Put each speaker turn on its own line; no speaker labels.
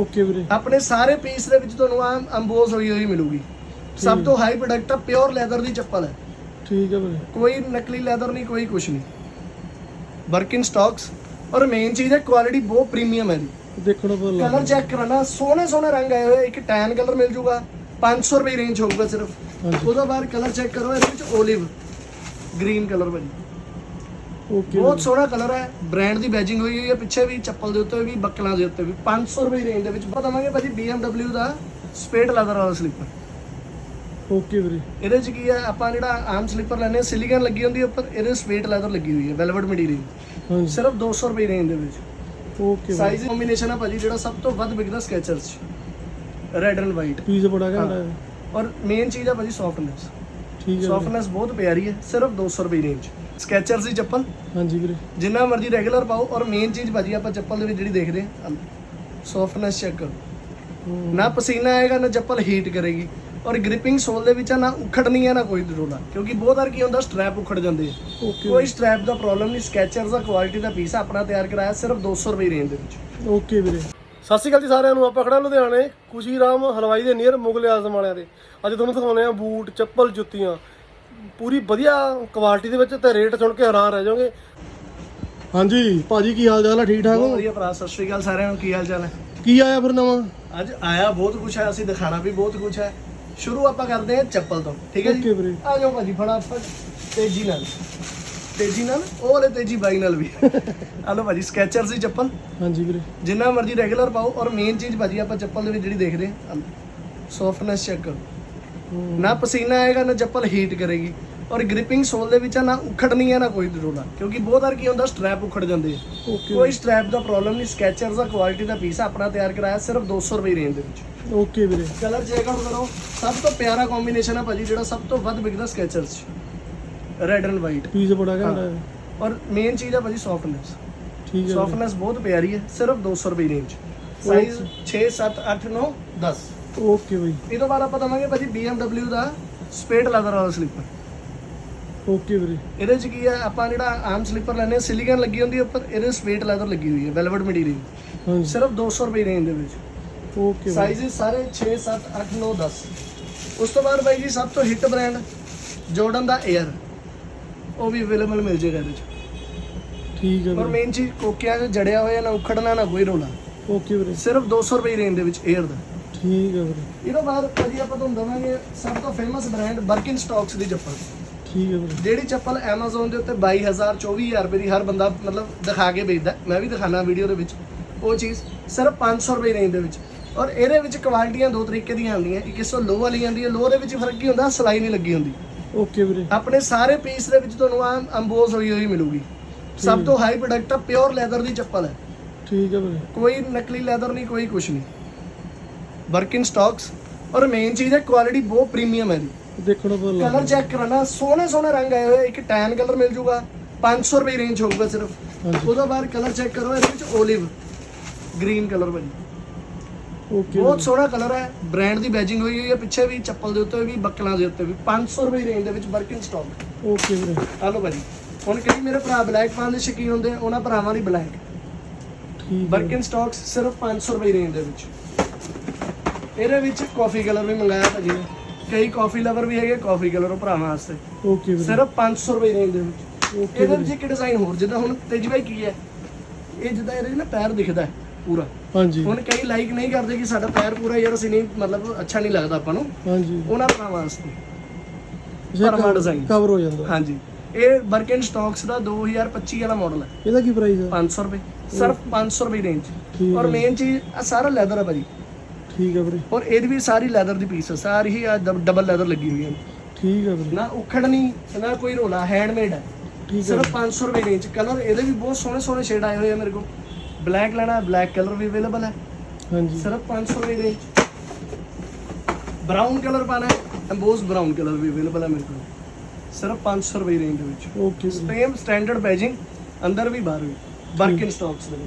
Okay ਵੀਰੇ।
ਆਪਣੇ ਸਾਰੇ ਪੀਸ ਦੇ ਵਿੱਚ ਤੁਹਾਨੂੰ ਆ ਅੰਬੋਸ ਹੋਈ ਹੋਈ ਮਿਲੂਗੀ। ਸਭ ਤੋਂ ਹਾਈ ਪ੍ਰੋਡਕਟ ਆ ਪਿਓਰ ਲੈਦਰ ਦੀ ਚੱਪਲ ਹੈ।
ਠੀਕ ਹੈ ਵੀਰੇ।
ਕੋਈ ਨਕਲੀ ਲੈਦਰ ਨਹੀਂ ਕੋਈ ਕੁਛ ਨਹੀਂ। ਵਰਕਿੰਗ ਸਟਾਕਸ ਔਰ ਮੇਨ ਚੀਜ਼ ਹੈ ਕੁਆਲਿਟੀ ਬਹੁਤ ਪ੍ਰੀਮੀਅਮ ਹੈ ਜੀ
ਦੇਖਣਾ ਪਤਾ ਲੱਗ
ਕਲਰ ਚੈੱਕ ਕਰਨਾ ਸੋਹਣੇ ਸੋਹਣੇ ਰੰਗ ਆਏ ਹੋਏ ਇੱਕ ਟੈਨ ਕਲਰ ਮਿਲ ਜੂਗਾ 500 ਰੁਪਏ ਰੇਂਜ ਹੋਊਗਾ ਸਿਰਫ। ਉਹਦਾ ਬਾਅਦ ਕਲਰ ਚੈੱਕ ਕਰੋ ਇਹਦੇ ਵਿੱਚ 올ਿਵ ਗ੍ਰੀਨ ਕਲਰ ਭਾਜੀ
ਓਕੇ
ਬਹੁਤ ਸੋਹਣਾ ਕਲਰ ਹੈ। ਬ੍ਰਾਂਡ ਦੀ ਬੈਜਿੰਗ ਹੋਈ ਹੋਈ ਹੈ। ਪਿੱਛੇ ਵੀ ਚੱਪਲ ਦੇ ਉੱਤੇ ਵੀ ਬੱਕਲਾਂ ਦੇ ਉੱਤੇ ਵੀ। 500 ਰੁਪਏ ਰੇਂਜ ਦੇ ਵਿੱਚ ਬਤਾਵਾਂਗੇ ਭਾਜੀ BMW ਦਾ ਸਪੇਟ ਲੈਦਰ ਵਾਲਾ ਸਲੀਪਰ
ਓਕੇ ਵੀਰੇ।
ਇਹਦੇ ਚ ਕੀ ਹੈ ਆਪਾਂ ਜਿਹੜਾ ਆਮ ਸਲੀਪਰ ਲੈਨੇ ਸਿਲੀਕਨ ਲੱਗੀ ਹੁੰਦੀ ਹੈ ਉੱਪਰ ਇਹਦੇ ਸਪੇਟ ਲੈਦਰ ਲੱਗੀ ਹੋਈ ਹੈ ਵੈਲਵਟ ਮਟੀਰੀਅਲ ਸਿਰਫ 200 ਰੁਪਏ ਰੇਂਜ ਦੇ ਵਿੱਚ।
ਓਕੇ
ਸਾਈਜ਼ ਕੰਬੀਨੇਸ਼ਨ ਹੈ ਭਾਜੀ ਜਿਹੜਾ ਸਭ ਤੋਂ ਵੱਧ ਵਿਕਦਾ ਸਕੈਚਰਸ ਚ। ਰੈਡ ਐਂਡ ਵਾਈਟ
ਪੀਸ ਬੜਾ ਘੈਂਟ ਹੈ।
ਔਰ ਮੇਨ ਚੀਜ਼ ਹੈ ਭਾਜੀ ਸੌਫਟਨੈਸ
ਠੀਕ ਹੈ।
ਸੌਫਟਨੈਸ ਬਹੁਤ ਪਿਆਰੀ ਹੈ ਸਿਰਫ 200 ਰੁਪਏ ਰੇਂਜ ਸਕੈਚਰਸ ਦੀ ਚੱਪਲ?
ਹਾਂਜੀ ਵੀਰੇ।
ਜਿੰਨਾ ਮਰਜ਼ੀ ਰੈਗੂਲਰ ਪਾਓ ਔਰ ਮੇਨ ਚੀਜ਼ ਭਾਜੀ ਆਪਾਂ ਚੱਪਲ ਦੇ ਵਿੱਚ ਜਿਹੜੀ ਦੇਖਦੇ ਹਾਂ ਸੌਫਟਨੈਸ ਚੈੱਕ ਨਾ ਪਸੀਨਾ ਆਏਗਾ ਨਾ ਚੱਪਲ ਹੀਟ ਕਰੇਗੀ। ਔਰ ਗ੍ਰਿਪਿੰਗ ਸੋਲ ਦੇ ਵਿੱਚ ਆ, ਨਾ ਉਖੜਨੀ ਹੈ ਨਾ ਕੋਈ ਰੋਲਾ। ਕਿਉਂਕਿ ਬਹੁਤ ਵਾਰ ਕੀ ਹੁੰਦਾ ਸਟ੍ਰੈਪ ਉਖੜ ਜਾਂਦੇ ਆ ਕੋਈ ਸਟ੍ਰੈਪ ਦਾ ਪ੍ਰੋਬਲਮ ਨਹੀਂ ਸਕੈਚਰਸ ਦਾ ਕੁਆਲਿਟੀ ਦਾ ਪੀਸ ਆਪਣਾ ਤਿਆਰ ਕਰਾਇਆ ਸਿਰਫ 200 ਰੁਪਏ ਰੇਂਜ ਦੇ ਵਿੱਚ।
ਓਕੇ ਵੀਰੇ। ਸਤਿ ਸ਼੍ਰੀ ਅਕਾਲ ਜੀ ਸਾਰਿਆਂ ਨੂੰ ਆਪਾਂ ਖੜਾ ਲੁਧਿਆਣੇ ਖੁਸ਼ੀ ਰਾਮ ਹਲਵਾਈ ਦੇ ਨੀਅਰ ਮੁਗਲ ਆਜ਼ਮ ਵਾਲਿਆਂ ਦੇ। ਅੱਜ ਤੁਹਾਨੂੰ ਦਿਖਾਉਣੇ ਆ ਬੂਟ ਚੱਪਲ ਜੁੱਤੀਆਂ। ਪੂਰੀ ਵਧੀਆ ਕੁਆਲਿਟੀ ਦੇ ਵਿੱਚ ਤੇ ਰੇਟ ਸੁਣ ਕੇ ਹੈਰਾਨ ਰਹਿ ਜਾਓਗੇ। ਹਾਂਜੀ ਭਾਜੀ ਕੀ ਹਾਲ ਚਾਲ ਹੈ ਠੀਕ ਠਾਕ
ਬਹੁਤ
ਹੋ
ਵਧੀਆ ਭਰਾ ਸਤਿ ਸ਼੍ਰੀ ਅਕਾਲ ਸਾਰਿਆਂ ਨੂੰ ਕੀ ਹਾਲ ਚਾਲ ਹੈ?
ਕੀ ਆਇਆ ਫਿਰ ਨਵਾਂ?
ਅੱਜ ਆਇਆ ਬਹੁਤ ਕੁਝ ਹੈ ਅਸੀਂ ਦਿਖਾਣਾ ਵੀ ਬਹੁਤ ਕੁਝ ਹੈ। ਸ਼ੁਰੂ ਆਪਾਂ ਕਰਦੇ ਹਾਂ ਚੱਪਲ ਤੋਂ ਠੀਕ ਹੈ ਜੀ? ਆ ਜਾਓ ਭਾਜੀ ਫਟਾਫਟ। ਤੇਜ਼ੀ ਨਾਲ। ਤੇਜ਼ੀ ਨਾਲ? ਉਹ ਵਾਲੇ ਤੇਜ਼ੀ ਬਾਈ ਨਾਲ ਵੀ। ਆ ਲਓ ਭਾਜੀ ਸਕੈਚਰਸ ਦੀ ਚੱਪਲ।
ਹਾਂਜੀ ਵੀਰੇ।
ਜਿੰਨਾ ਮਰਜ਼ੀ ਰੈਗੂਲਰ ਪਾਓ ਔਰ ਮੇਨ ਚੀਜ਼ ਭਾਜੀ ਆਪਾਂ ਚੱਪਲ ਦੇ ਵਿੱਚ ਜਿਹੜੀ ਦੇਖਦੇ ਹਾਂ ਸੌਫਟਨੈਸ ਚੈੱਕ ਕਰੋ। ਨਾ ਪਸੀਨਾ ਆਏਗਾ ਨਾ ਚੱਪਲ ਹੀਟ ਕਰੇਗੀ। ਔਰ ਗ੍ਰਿਪਿੰਗ ਸੋਲ ਦੇ ਵਿੱਚ ਆ, ਨਾ ਉਖੜਨੀ ਹੈ ਨਾ ਕੋਈ ਰੋਲਾ ਕਿਉਂਕਿ ਬਹੁਤ ਵਾਰ ਕੀ ਹੁੰਦਾ ਸਟ੍ਰੈਪ ਉਖੜ ਜਾਂਦੇ ਆ। ਕੋਈ ਸਟ੍ਰੈਪ ਦਾ ਪ੍ਰੋਬਲਮ ਨਹੀਂ ਸਕੈਚਰਸ ਦਾ ਕੁਆਲਿਟੀ ਦਾ ਪੀਸ ਆਪਣਾ ਤਿਆਰ ਕਰਾਇਆ ਸਿਰਫ 200 ਰੁਪਏ ਰੇਂਜ ਦੇ ਵਿੱਚ।
ਓਕੇ ਵੀਰੇ।
ਕਲਰ ਚੈੱਕ ਆਊਟ ਕਰੋ। ਸਭ ਤੋਂ ਪਿਆਰਾ ਕੰਬੀਨੇਸ਼ਨ ਹੈ ਭਾਜੀ ਜਿਹੜਾ ਸਭ ਤੋਂ ਵੱਧ ਵਿਕਦਾ ਸਕੈਚਰਸ ਚ। ਰੈਡ ਐਂਡ ਵਾਈਟ
ਪੀਸ ਬੜਾ ਘੈਂਟ ਹੈ।
ਔਰ ਮੇਨ ਚੀਜ਼ ਹੈ ਭਾਜੀ ਸੌਫਟਨੈਸ
ਠੀਕ ਹੈ।
ਸੌਫਟਨੈਸ ਬਹੁਤ ਪਿਆਰੀ ਹੈ ਸਿਰਫ 200 ਰੁਪਏ ਰੇਂਜ ਸਾਈਜ਼ 6 7 8 9 10
ਓਕੇ ਬਈ।
ਇਹ ਤੋਂ ਬਾਅਦ ਆਪਾਂ ਦਵਾਂਗੇ ਭਾਜੀ BMW ਦਾ ਸਪੇਟ ਲੈਦਰ ਵਾਲਾ ਸਲੀਪਰ।
ਓਕੇ ਵੀਰੇ।
ਇਹਦੇ ਚ ਕੀ ਹੈ ਆਪਾਂ ਜਿਹੜਾ ਆਮ ਸਲੀਪਰ ਲੈਨੇ ਸਿਲੀਕਨ ਲੱਗੀ ਹੁੰਦੀ ਹੈ ਉੱਪਰ ਇਹਦੇ ਸਪੇਟ ਲੈਦਰ ਲੱਗੀ ਹੋਈ ਹੈ ਵੈਲਵਟ ਮਟੀਰੀਅਲ।
ਹਾਂਜੀ।
ਸਿਰਫ 200 ਰੁਪਏ ਰੇਂਜ ਦੇ ਵਿੱਚ।
ਓਕੇ।
ਸਾਈਜ਼ ਸਾਰੇ 6 7 8 9 10 ਉਸ ਤੋਂ ਬਾਅਦ ਬਾਈ ਜੀ ਸਭ ਤੋਂ ਹਿੱਟ ਬ੍ਰਾਂਡ ਜੋਰਡਨ ਦਾ 에ਅਰ ਉਹ ਵੀ ਅਵੇਲੇਬਲ ਮਿਲ ਜੇਗਾ ਇਹਦੇ ਚ।
ਠੀਕ ਹੈ ਵੀਰੇ।
ਮੇਨ ਚੀਜ਼ ਕੋਕਿਆਂ 'ਚ ਜੜਿਆ ਹੋਇਆ ਨਾ ਉਖੜਨਾ ਨਾ ਕੋਈ ਰੋਲਾ
ਓਕੇ ਵੀਰੇ।
ਸਿਰਫ 200 ਰੁਪਏ ਰੇਂਜ ਦੇ ਵਿੱਚ 에ਅਰ ਦਾ।
ਠੀਕ ਹੈ ਵੀਰੇ।
ਇਹ ਤੋਂ ਬਾਅਦ ਭਾਜੀ ਆਪਾਂ ਤੁਹਾਨੂੰ ਦਵਾਂਗੇ ਸਭ ਤੋਂ ਫੇਮਸ ਬ੍ਰਾਂਡ ਬਰਕਿਨ ਸਟਾਕਸ ਦੀ ਚੱਪਲ।
ਠੀਕ ਹੈ ਵੀਰੇ।
ਜਿਹੜੀ ਚੱਪਲ Amazon ਦੇ ਉੱਤੇ 22000 24000 ਰੁਪਏ ਦੀ ਹਰ ਬੰਦਾ ਮਤਲਬ ਦਿਖਾ ਕੇ ਵੇਚਦਾ ਮੈਂ ਵੀ ਦਿਖਾਣਾ ਵੀਡੀਓ ਦੇ ਵਿੱਚ। ਉਹ ਚੀਜ਼ ਸਿਰਫ 500 ਰੁਪਏ ਰੇਂਜ ਦੇ ਵਿੱਚ। ਔਰ ਇਹਦੇ ਵਿੱਚ ਕੁਆਲਿਟੀਆਂ ਦੋ ਤਰੀਕੇ ਦੀਆਂ ਆਉਂਦੀਆਂ ਇੱਕ ਇਸ ਤੋਂ ਲੋ ਵਾਲੀ ਆਉਂਦੀ ਹੈ। ਲੋ ਦੇ ਵਿੱਚ ਫ਼ਰਕ ਕੀ ਹੁੰਦਾ? ਸਲਾਈ ਨਹੀਂ ਲੱਗੀ ਹੁੰਦੀ।
ਓਕੇ ਵੀਰੇ।
ਆਪਣੇ ਸਾਰੇ ਪੀਸ ਦੇ ਵਿੱਚ ਤੁਹਾਨੂੰ ਆ ਅੰਬੋਸ ਹੋਈ ਹੋਈ ਮਿਲੂਗੀ। ਸਭ ਤੋਂ ਹਾਈ ਪ੍ਰੋਡਕਟ ਆ ਪਿਓਰ ਲੈਦਰ ਦੀ ਚੱਪਲ ਹੈ।
ਠੀਕ ਹੈ ਵੀਰੇ।
ਕੋਈ ਨਕਲੀ ਲੈਦਰ ਨਹੀਂ ਕੋਈ ਕੁਛ ਨਹੀਂ। ਵਰਕਿੰਗ ਸਟਾਕਸ ਔਰ ਮੇਨ ਚੀਜ਼ ਹੈ ਕੁਆਲਿਟੀ ਬਹੁਤ ਪ੍ਰੀਮੀਅਮ ਹੈ ਜੀ।
ਦੇਖਣਾ ਲੱਗ
ਕਲਰ ਚੈੱਕ ਕਰਨਾ ਸੋਹਣੇ ਸੋਹਣੇ ਰੰਗ ਆਏ ਹੋਏ ਇੱਕ ਟੈਨ ਕਲਰ ਮਿਲ ਜੂਗਾ 500 ਰੁਪਏ ਰੇਂਜ ਹੋਊਗਾ ਸਿਰਫ। ਉਹਦਾ ਬਾਅਦ ਕਲਰ ਚੈੱਕ ਕਰੋ ਇਹਦੇ ਵਿੱਚ 올ਿਵ ਗ੍ਰੀਨ ਕਲਰ ਭਾਜੀ
ਓਕੇ
ਬਹੁਤ ਸੋਹਣਾ ਕਲਰ ਹੈ ਬ੍ਰਾਂਡ ਦੀ ਬੈਜਿੰਗ ਹੋਈ ਹੋਈ ਹੈ ਪਿੱਛੇ ਵੀ ਚੱਪਲ ਦੇ ਉੱਤੇ ਵੀ ਬੱਕਲਾਂ ਦੇ ਉੱਤੇ ਵੀ 500 ਰੁਪਏ ਰੇਂਜ ਦੇ ਵਿੱਚ ਵਰਕਿੰਗ ਸਟਾਕ
ਓਕੇ ਵੀਰੇ।
ਆ ਲਓ ਭਾਜੀ। ਹੁਣ ਕਈ ਮੇਰੇ ਭਰਾ ਬਲੈਕ ਪਾਉਣ ਦੇ ਸ਼ੌਕੀਨ ਹੁੰਦੇ ਉਹਨਾਂ ਭਰਾਵਾਂ ਦੀ ਬਲੈਕ ਵਰਕਿੰਗ ਸਟਾਕਸ ਸਿਰਫ 500 ਰੁਪਏ ਰੇਂਜ ਦੇ ਵਿੱਚ। ਇਹਦੇ ਵਿੱਚ ਕਾਫੀ ਕਲਰ ਵੀ ਮੰਗਾਇਆ ਭਾਜੀ ਨੇ ਕਈ ਕਾਫੀ ਲਵਰ ਵੀ ਹੈਗੇ ਕਾਫੀ ਕਲਰ ਉਹ ਭਰਾਵਾਂ ਵਾਸਤੇ।
ਓਕੇ ਵੀਰੇ।
ਸਿਰਫ 500 ਰੁਪਏ ਰੇਂਜ ਦੇ ਵਿੱਚ।
ਓਕੇ
ਇਹਦੇ ਵਿੱਚ ਇੱਕ ਡਿਜ਼ਾਈਨ ਹੋਰ ਜਿੱਦਾਂ ਹੁਣ ਤੇਜ ਭਾਈ ਕੀ ਹੈ? ਇਹ ਜਿੱਦਾਂ ਇਹਦੇ ਨਾ ਪੈਰ ਦਿਖਦਾ ਹੈ ਪੂਰਾ।
ਹਾਂਜੀ।
ਹੁਣ ਕਈ ਲਾਈਕ ਨਹੀਂ ਕਰਦੇ ਕਿ ਸਾਡਾ ਪੈਰ ਪੂਰਾ ਯਾਰ ਅਸੀਂ ਨਹੀਂ ਮਤਲਬ ਅੱਛਾ ਨਹੀਂ ਲੱਗਦਾ ਆਪਾਂ ਨੂੰ।
ਹਾਂਜੀ।
ਉਹਨਾਂ ਭਰਾਵਾਂ ਵਾਸਤੇ। ਭਰਵਾਂ design।
ਕਵਰ ਹੋ ਜਾਂਦਾ।
ਹਾਂਜੀ। ਇਹ ਬਰਕਨ ਸਟਾਕਸ ਦਾ 2025 ਵਾਲਾ ਮਾਡਲ ਹੈ।
ਇਹਦਾ ਕੀ ਪ੍ਰਾਈਸ ਹੈ?
500 ਰੁਪਏ। ਸਿਰਫ 500 ਰੁਪਏ ਰੇਂਜ ਔਰ। ਮੇਨ ਚੀਜ਼ ਆ ਸਾਰਾ ਲੈਦਰ ਹੈ ਭਾਜੀ।
ਠੀਕ ਹੈ ਵੀਰੇ।
ਔਰ ਇਹਦੀ ਵੀ ਸਾਰੀ ਲੈਦਰ ਦੀ ਪੀਸ ਹੈ ਸਾਰੀ ਹੀ ਆ ਡਬਲ ਲੈਦਰ ਲੱਗੀ ਹੋਈ ਹੈ
ਠੀਕ ਹੈ ਵੀਰੇ।
ਨਾ ਉਖੜਨੀ ਨਾ ਕੋਈ ਰੋਲਾ ਹੈਂਡਮੇਡ ਹੈ ਸਿਰਫ 500 ਰੁਪਏ ਰੇਂਜ ਕਲਰ ਇਹਦੇ ਵੀ ਬਹੁਤ ਸੋਹਣੇ ਸੋਹਣੇ ਸ਼ੇਡ ਆਏ ਹੋਏ ਆ ਮੇਰੇ ਕੋਲ। ਬਲੈਕ ਲੈਣਾ ਬਲੈਕ ਕਲਰ ਵੀ ਅਵੇਲੇਬਲ ਹੈ
ਹਾਂਜੀ।
ਸਿਰਫ 500 ਰੁਪਏ ਰੇਂਜ ਬਰਾਊਨ ਕਲਰ ਪਾਣਾ ਹੈ ਐਮਬੋਸ ਬਰਾਊਨ ਕਲਰ ਵੀ ਅਵੇਲੇਬਲ ਹੈ ਮੇਰੇ ਕੋਲ। ਸਿਰਫ 500 ਰੁਪਏ ਰੇਂਜ ਦੇ ਵਿੱਚ
ਓਕੇ
ਸੇਮ ਸਟੈਂਡਰਡ ਬੈਜਿੰਗ ਅੰਦਰ ਵੀ ਬਾਹਰ ਵੀ। ਵਰਕਿੰਗ ਸਟਾਕਸ ਦੇ।